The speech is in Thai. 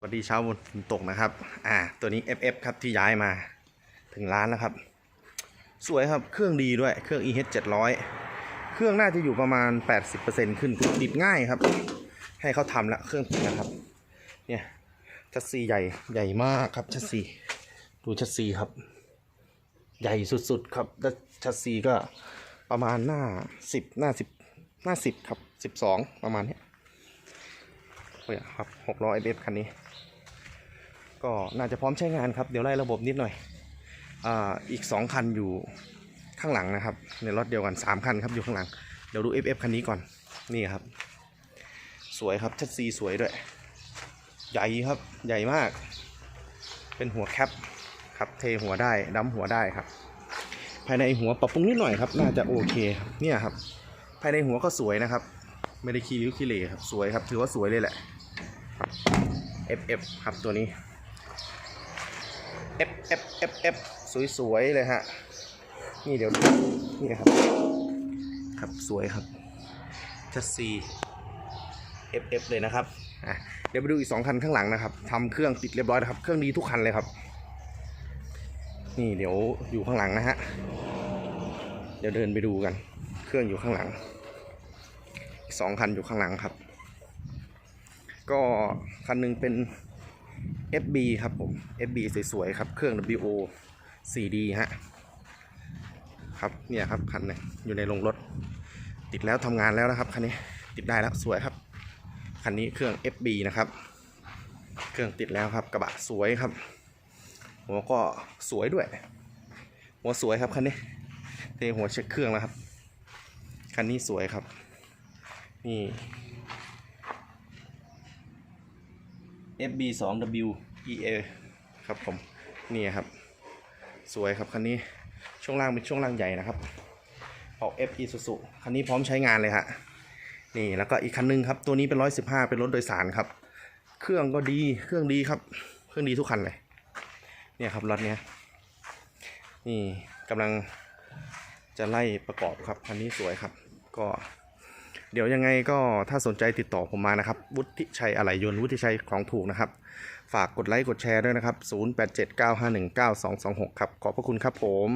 สวัสดีเช้าบนฝนตกนะครับ อ่า ตัวนี้ FF ครับที่ย้ายมาถึงร้านแล้วครับ สวยครับ เครื่องดีด้วย เครื่อง EH 700 เครื่องน่าจะอยู่ประมาณ 80%ขึ้น ติดง่ายครับ ให้เขาทำแล้วเครื่องติดนะครับ เนี่ย ชัดซีใหญ่ ใหญ่มากครับ ชัดซี ดูชัดซีครับ ใหญ่สุดๆครับ แล้วชัดซีก็ประมาณหน้า 10 หน้า 10 หน้า 10 ครับ 12 ประมาณนี้ เนี่ยครับ600 FF คันนี้ ก็น่าจะพร้อมใช้งานครับ เดี๋ยวไล่ระบบนิดหน่อยอ่าอีก 2 คันอยู่ข้างหลังนะครับ ในรถเดียวกัน 3 คันครับอยู่ข้างหลัง เดี๋ยวดู FF คันนี้ก่อนนี่ครับ สวยครับชัดซีสวยด้วย ใหญ่ครับใหญ่มาก เป็นหัวแคปครับเทหัวได้ดั้มหัวได้ครับ ภายในหัวปรับปรุงนิดหน่อยครับ น่าจะโอเคเนี่ยครับ ภายในหัวก็สวยนะครับ ไม่ได้ขี้ริ้วขี้เหร่ครับสวยครับถือว่าสวยเลยแหละ FF ครับตัวนี้ F F F F สวยๆเลยฮะ นี่เดี๋ยวนี่ครับ ครับสวยครับชัดซี F F เลยนะครับอะเดี๋ยวไปดูอีกสองคันข้างหลังนะครับทำเครื่องติดเรียบร้อยนะครับ เครื่องดีทุกคันเลยครับ นี่เดี๋ยวอยู่ข้างหลังนะฮะ เดี๋ยวเดินไปดูกัน เครื่องอยู่ข้างหลังสองคันอยู่ข้างหลังครับ ก็คันหนึงเป็น FB ครับผม FB สวยๆครับ เครื่อง WO 4D ฮะ ครับ เนี่ยครับ คันหนึงอยู่ในโรงรถ ติดแล้วทำงานแล้วนะครับ คันนี้ติดได้แล้วสวยครับ คันนี้เครื่อง FB นะครับ เครื่องติดแล้วครับ กระบะสวยครับ หัวก็สวยด้วย หัวสวยครับคันนี้เทหัวเช็คเครื่องแล้วครับ คันนี้สวยครับ นี่ FB 2 W EA ครับผมนี่ครับ สวยครับคันนี้ช่วงล่างเป็นช่วงล่างใหญ่นะครับ ออก F Isuzu คันนี้พร้อมใช้งานเลยฮะนี่แล้วก็อีกคันนึงครับ ตัวนี้เป็น115เป็นรถโดยสารครับ เครื่องก็ดีเครื่องดีครับ เครื่องดีทุกคันเลยเนี่ยครับรถเนี้ยนี่กำลังจะไล่ประกอบครับคันนี้สวยครับ ก็ เดี๋ยวยังไงก็ถ้าสนใจติดต่อผมมานะครับ วุฒิชัยอะไหลยนต์วุฒิชัยของถูกนะครับ ฝากกดไลค์กดแชร์ด้วยนะครับ 0879519226 ครับ ขอบพระคุณครับผม